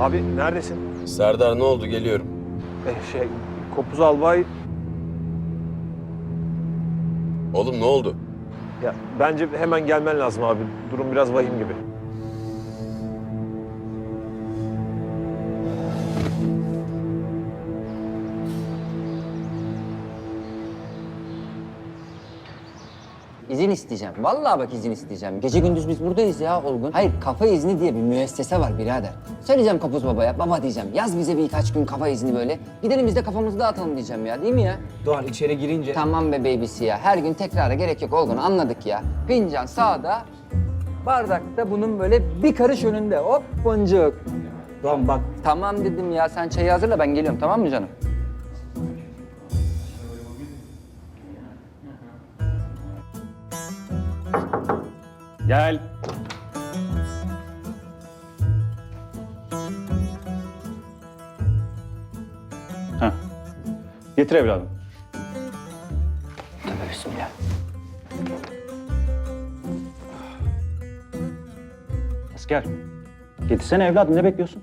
Abi neredesin? Serdar ne oldu geliyorum. Eh, şey, Kopuz Albay Oğlum ne oldu? ya bence hemen gelmen lazım abi. Durum biraz vahim gibi. İzin isteyeceğim. Vallahi bak izin isteyeceğim. Gece gündüz biz buradayız ya Olgun. Hayır kafa izni diye bir müessese var birader. Söyleyeceğim Kopuz Baba'ya. Baba diyeceğim. Yaz bize birkaç gün kafa izni böyle. Gidelim biz de kafamızı dağıtalım diyeceğim ya. Değil mi ya? Doğan içeri girince... Tamam be babysi ya. Her gün tekrara gerek yok Olgun. Anladık ya. Fincan sağda. Bardakta bunun böyle bir karış önünde. Hop boncuk. Doğan bak Tamam dedim ya. Sen çayı hazırla ben geliyorum tamam mı canım? Gel. Heh. Getir evladım. Tövbe bismillah. Asker. Getirsene evladım ne bekliyorsun?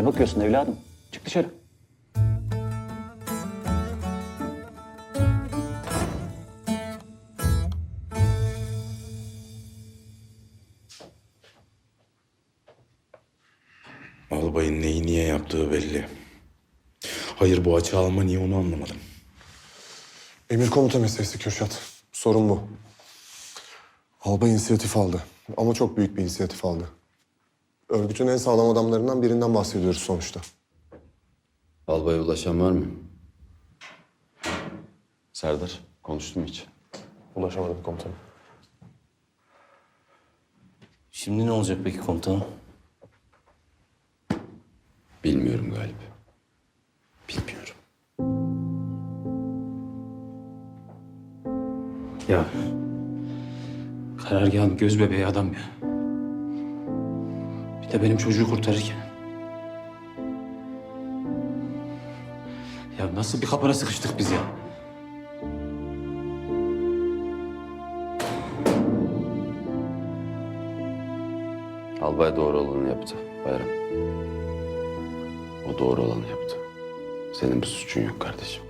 Ne bakıyorsun evladım? Çık dışarı. Albayın neyi niye yaptığı belli. Hayır bu açığa alma niye onu anlamadım. Emir komuta meselesi Kürşat. Sorun bu. Albay inisiyatif aldı. Ama çok büyük bir inisiyatif aldı. Örgütün en sağlam adamlarından birinden bahsediyoruz sonuçta. Albaya ulaşan var mı? Serdar konuştun mu hiç? Ulaşamadım komutanım. Şimdi ne olacak peki komutanım? Bilmiyorum Galip. Bilmiyorum. Ya karargahın göz bebeği adam ya. De benim çocuğu kurtarırken. Ya nasıl bir kapana sıkıştık biz ya? Albay doğru olanı yaptı Bayram. O doğru olanı yaptı. Senin bir suçun yok kardeşim.